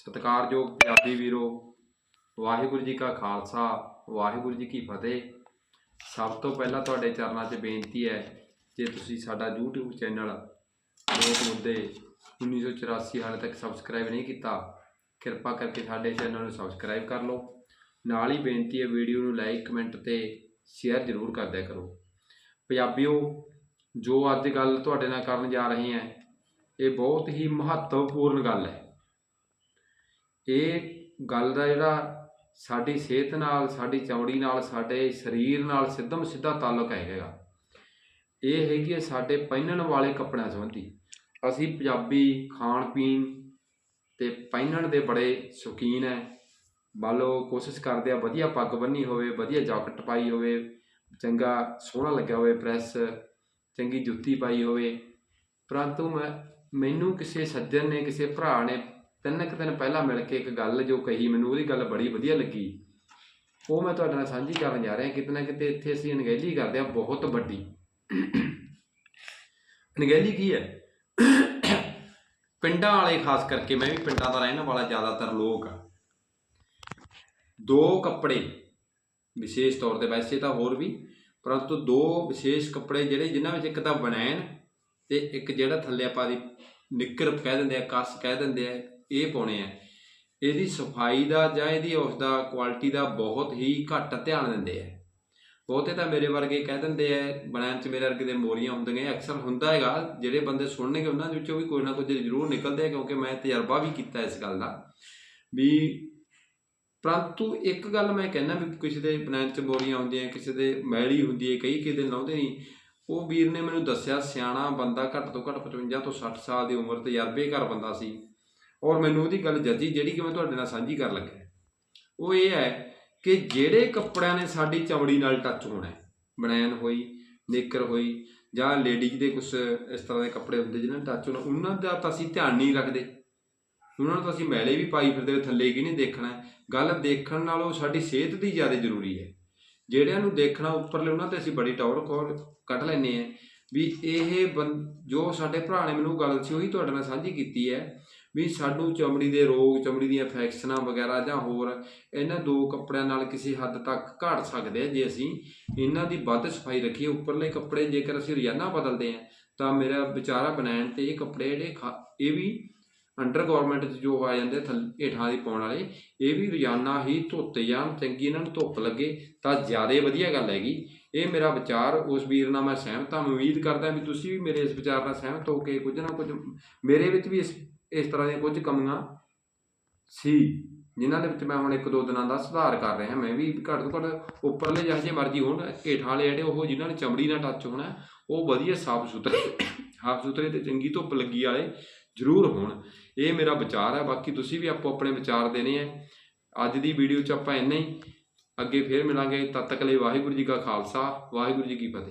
ਸਤਿਕਾਰਯੋਗ ਪੰਜਾਬੀ ਵੀਰੋ, ਵਾਹਿਗੁਰੂ ਜੀ ਕਾ ਖਾਲਸਾ, ਵਾਹਿਗੁਰੂ ਜੀ ਕੀ ਫਤਿਹ। ਸਭ ਤੋਂ ਪਹਿਲਾਂ ਤੁਹਾਡੇ ਚਰਨਾਂ 'ਚ ਬੇਨਤੀ ਹੈ ਜੇ ਤੁਸੀਂ ਸਾਡਾ YouTube ਚੈਨਲ ਲੋਕ ਮੁੱਦੇ 1984 ਹਾਲੇ ਤੱਕ ਸਬਸਕ੍ਰਾਈਬ ਨਹੀਂ ਕੀਤਾ, ਕਿਰਪਾ ਕਰਕੇ ਸਾਡੇ ਚੈਨਲ ਨੂੰ ਸਬਸਕ੍ਰਾਈਬ ਕਰ ਲਓ। ਨਾਲ ਹੀ ਬੇਨਤੀ ਹੈ ਵੀਡੀਓ ਨੂੰ ਲਾਈਕ ਕਮੈਂਟ ਤੇ ਸ਼ੇਅਰ ਜ਼ਰੂਰ ਕਰਦਿਆ ਕਰੋ। ਪੰਜਾਬੀਓ, ਜੋ ਅੱਜ ਗੱਲ ਤੁਹਾਡੇ ਨਾਲ ਕਰਨ ਜਾ ਰਹੇ ਹਾਂ, ਇਹ ਬਹੁਤ ਹੀ ਮਹੱਤਵਪੂਰਨ ਗੱਲ ਹੈ। ਇਹ ਗੱਲ ਦਾ ਜਿਹੜਾ ਸਾਡੀ ਸਿਹਤ ਨਾਲ, ਸਾਡੀ ਚਮੜੀ ਨਾਲ, ਸਾਡੇ ਸਰੀਰ ਨਾਲ ਸਿੱਧਮ ਸਿੱਧਾ ਤਾਲੁਕ ਹੈਗਾ। ਇਹ ਹੈਗੀ ਹੈ ਸਾਡੇ ਪਹਿਨਣ ਵਾਲੇ ਕੱਪੜਿਆਂ ਸੰਬੰਧੀ। ਅਸੀਂ ਪੰਜਾਬੀ ਖਾਣ ਪੀਣ ਤੇ ਪਹਿਨਣ ਦੇ ਬੜੇ ਸ਼ੌਕੀਨ ਹੈ ਮੰਨ ਲਓ ਕੋਸ਼ਿਸ਼ ਕਰਦੇ ਆ ਵਧੀਆ ਪੱਗ ਬੰਨੀ ਹੋਵੇ, ਵਧੀਆ ਜਾਕਟ ਪਾਈ ਹੋਵੇ, ਚੰਗਾ ਸੋਹਣਾ ਲੱਗਿਆ ਹੋਵੇ ਪ੍ਰੈਸ, ਚੰਗੀ ਜੁੱਤੀ ਪਾਈ ਹੋਵੇ। ਪਰੰਤੂ ਮੈਂ, ਮੈਨੂੰ ਕਿਸੇ ਸੱਜਣ ਨੇ, ਕਿਸੇ ਭਰਾ ਨੇ ਤਿੰਨ ਕੁ ਦਿਨ ਪਹਿਲਾਂ ਮਿਲ ਕੇ ਇੱਕ ਗੱਲ ਜੋ ਕਹੀ, ਮੈਨੂੰ ਉਹਦੀ ਗੱਲ ਬੜੀ ਵਧੀਆ ਲੱਗੀ। ਉਹ ਮੈਂ ਤੁਹਾਡੇ ਨਾਲ ਸਾਂਝੀ ਕਰਨ ਜਾ ਰਿਹਾ, ਕਿਤੇ ਨਾ ਕਿਤੇ ਇੱਥੇ ਅਸੀਂ ਅਣਗਹਿਲੀ ਕਰਦੇ ਆ ਬਹੁਤ ਵੱਡੀ। ਅਣਗਹਿਲੀ ਕੀ ਹੈ? ਪਿੰਡਾਂ ਵਾਲੇ, ਖਾਸ ਕਰਕੇ ਮੈਂ ਵੀ ਪਿੰਡਾਂ ਦਾ ਰਹਿਣ ਵਾਲਾ ਜ਼ਿਆਦਾਤਰ ਲੋਕ ਆ ਦੋ ਕੱਪੜੇ, ਵਿਸ਼ੇਸ਼ ਤੌਰ ਤੇ ਵੈਸੇ ਤਾਂ ਹੋਰ ਵੀ, ਪਰੰਤੂ ਦੋ ਵਿਸ਼ੇਸ਼ ਕੱਪੜੇ ਜਿਹੜੇ ਜਿਨ੍ਹਾਂ ਵਿੱਚ ਇੱਕ ਤਾਂ ਬਨੈਣ ਤੇ ਇੱਕ ਜਿਹੜਾ ਥੱਲੇ ਆਪਾਂ ਦੀ ਨਿੱਕਰ ਕਹਿ ਦਿੰਦੇ ਆ, ਕੱਸ ਕਹਿ ਦਿੰਦੇ ਆ ਇਹ ਪਾਉਣੇ ਆ। ਇਹਦੀ ਸਫ਼ਾਈ ਦਾ ਜਾਂ ਇਹਦੀ ਉਸ ਦਾ ਕੁਆਲਿਟੀ ਦਾ ਬਹੁਤ ਹੀ ਘੱਟ ਧਿਆਨ ਦਿੰਦੇ ਆ। ਬਹੁਤੇ ਤਾਂ ਮੇਰੇ ਵਰਗੇ ਕਹਿ ਦਿੰਦੇ ਆ ਬਨੈਣ ਚ ਮੇਰੇ ਵਰਗੇ ਦੇ ਮੋਰੀਆਂ ਹੁੰਦੀਆਂ, ਅਕਸਰ ਹੁੰਦਾ ਹੈਗਾ, ਜਿਹੜੇ ਬੰਦੇ ਸੁਣਨਗੇ ਉਹਨਾਂ ਦੇ ਵਿੱਚੋਂ ਵੀ ਕੋਈ ਨਾ ਕੁਝ ਜ਼ਰੂਰ ਨਿਕਲਦੇ ਆ, ਕਿਉਂਕਿ ਮੈਂ ਤਜਰਬਾ ਵੀ ਕੀਤਾ ਇਸ ਗੱਲ ਦਾ। ਵੀ ਪਰੰਤੂ ਇੱਕ ਗੱਲ ਮੈਂ ਕਹਿੰਦਾ ਵੀ ਕਿਸੇ ਦੇ ਬਨੈਣ ਚ ਮੋਰੀਆਂ ਹੁੰਦੀਆਂ, ਕਿਸੇ ਦੇ ਮੈਲੀ ਹੁੰਦੀ ਹੈ, ਕਈ ਕਿਸੇ ਦੇ ਲਾਉਂਦੇ ਨਹੀਂ। ਉਹ ਵੀਰ ਨੇ ਮੈਨੂੰ ਦੱਸਿਆ, ਸਿਆਣਾ ਬੰਦਾ ਘੱਟ ਤੋਂ ਘੱਟ 55 ਤੋਂ 60 ਸਾਲ ਦੀ ਉਮਰ, ਤਜਰਬੇਕਾਰ ਬੰਦਾ ਸੀ। ਔਰ ਮੈਨੂੰ ਉਹਦੀ ਗੱਲ ਜੱਜੀ ਜਿਹੜੀ ਕਿ ਮੈਂ ਤੁਹਾਡੇ ਨਾਲ ਸਾਂਝੀ ਕਰਨ ਲੱਗਾ ਉਹ ਇਹ ਹੈ ਕਿ ਜਿਹੜੇ ਕੱਪੜਿਆਂ ਨੇ ਸਾਡੀ ਚਮੜੀ ਨਾਲ ਟੱਚ ਹੋਣਾ ਹੈ ਹੋਈ ਨੇਕਰ ਹੋਈ, ਜਾਂ ਲੇਡੀਜ਼ ਦੇ ਕੁਝ ਇਸ ਤਰ੍ਹਾਂ ਦੇ ਕੱਪੜੇ ਹੁੰਦੇ ਜਿਹਨਾਂ ਨਾਲ ਟੱਚ ਹੋਣਾ, ਉਹਨਾਂ ਦਾ ਤਾਂ ਅਸੀਂ ਧਿਆਨ ਨਹੀਂ ਰੱਖਦੇ। ਉਹਨਾਂ ਨੂੰ ਤਾਂ ਅਸੀਂ ਮੈਲੇ ਵੀ ਪਾਈ ਫਿਰਦੇ ਥੱਲੇ ਕੀ ਨਹੀਂ ਦੇਖਣਾ ਗੱਲ ਦੇਖਣ ਨਾਲੋਂ ਸਾਡੀ ਸਿਹਤ ਦੀ ਜ਼ਿਆਦਾ ਜ਼ਰੂਰੀ ਹੈ। ਜਿਹੜਿਆਂ ਨੂੰ ਦੇਖਣਾ ਉੱਪਰਲੇ, ਉਹਨਾਂ ਤੇ ਅਸੀਂ ਬੜੀ ਟੌਰ ਕੋਰ ਕੱਢ ਲੈਨੇ ਆ ਵੀ ਇਹ ਬੰ- ਜੋ ਸਾਡੇ ਭਰਾ ਨੇ ਮੈਨੂੰ ਗੱਲ ਸੀ ਉਹੀ ਤੁਹਾਡੇ ਨਾਲ ਸਾਂਝੀ ਕੀਤੀ ਹੈ ਵੀ ਸਾਨੂੰ ਚਮੜੀ ਦੇ ਰੋਗ, ਚਮੜੀ ਦੀਆਂ ਇਨਫੈਕਸ਼ਨਾਂ ਵਗੈਰਾ ਜਾਂ ਹੋਰ ਇਹਨਾਂ ਦੋ ਕੱਪੜਿਆਂ ਨਾਲ ਕਿਸੇ ਹੱਦ ਤੱਕ ਘਟ ਸਕਦੇ ਆ ਜੇ ਅਸੀਂ ਇਹਨਾਂ ਦੀ ਵੱਧ ਸਫ਼ਾਈ ਰੱਖੀਏ। ਉੱਪਰਲੇ ਕੱਪੜੇ ਜੇਕਰ ਅਸੀਂ ਰੋਜ਼ਾਨਾ ਬਦਲਦੇ ਆ, ਤਾਂ ਮੇਰਾ ਵਿਚਾਰਾ ਬਣਾਉਣ ਤੇ ਇਹ ਕੱਪੜੇ ਜਿਹੜੇ ਖਾ- ਇਹ ਵੀ ਅੰਡਰ ਗਵਰਨਮੈਂਟ 'ਚ ਜੋ ਆ ਜਾਂਦੇ, ਥੱਲੇ, ਹੇਠਾਂ ਦੀ ਪਾਉਣ ਵਾਲੇ, ਇਹ ਵੀ ਰੋਜ਼ਾਨਾ ਹੀ ਧੋਤੇ ਜਾਣ, ਚੰਗੀ ਇਹਨਾਂ ਨੂੰ ਧੁੱਪ ਲੱਗੇ ਤਾਂ ਜ਼ਿਆਦਾ ਵਧੀਆ ਗੱਲ ਹੈਗੀ। ਇਹ ਮੇਰਾ ਵਿਚਾਰ, ਉਸ ਵੀਰ ਨਾਲ ਮੈਂ ਸਹਿਮਤ ਹਾਂ ਉਮੀਦ ਕਰਦਾ ਵੀ ਤੁਸੀਂ ਵੀ ਮੇਰੇ ਇਸ ਵਿਚਾਰ ਨਾਲ ਸਹਿਮਤ ਹੋ ਕੇ ਕੁਝ ਨਾ ਕੁਝ, ਮੇਰੇ ਵਿੱਚ ਵੀ ਇਸ ਇਸ ਤਰ੍ਹਾਂ ਦੀਆਂ ਕੁਝ ਕਮੀਆਂ ਸੀ, ਜਿਨ੍ਹਾਂ ਦੇ ਵਿੱਚ ਮੈਂ ਹੁਣ ਇੱਕ ਦੋ ਦਿਨਾਂ ਦਾ ਸੁਧਾਰ ਕਰ ਰਿਹਾ। ਮੈਂ ਵੀ ਘੱਟ ਤੋਂ ਘੱਟ ਉੱਪਰਲੇ ਜਿਹੋ ਜਿਹੇ ਮਰਜ਼ੀ ਹੋਣ, ਹੇਠਾਂ ਵਾਲੇ ਜਿਹੜੇ ਉਹ ਜਿਨ੍ਹਾਂ ਨੇ ਚਮੜੀ ਨਾਲ ਟੱਚ ਹੋਣਾ, ਉਹ ਵਧੀਆ ਸਾਫ਼ ਸੁਥਰੇ ਸਾਫ਼ ਸੁਥਰੇ ਤੇ ਚੰਗੀ ਧੁੱਪ ਲੱਗੀ ਵਾਲੇ ਜ਼ਰੂਰ ਹੋਣ। ਇਹ ਮੇਰਾ ਵਿਚਾਰ ਹੈ, ਬਾਕੀ ਤੁਸੀਂ ਵੀ ਆਪੋ ਆਪਣੇ ਵਿਚਾਰ ਦੇਣੇ ਆ ਅੱਜ ਦੀ ਵੀਡੀਓ 'ਚ ਆਪਾਂ ਇੰਨਾ ਹੀ। ਅੱਗੇ ਫੇਰ ਮਿਲਾਂਗੇ। ਤਦ ਤੱਕ ਲਈ ਵਾਹਿਗੁਰੂ ਜੀ ਕਾ ਖਾਲਸਾ, ਵਾਹਿਗੁਰੂ ਜੀ ਕੀ ਫਤਿਹ।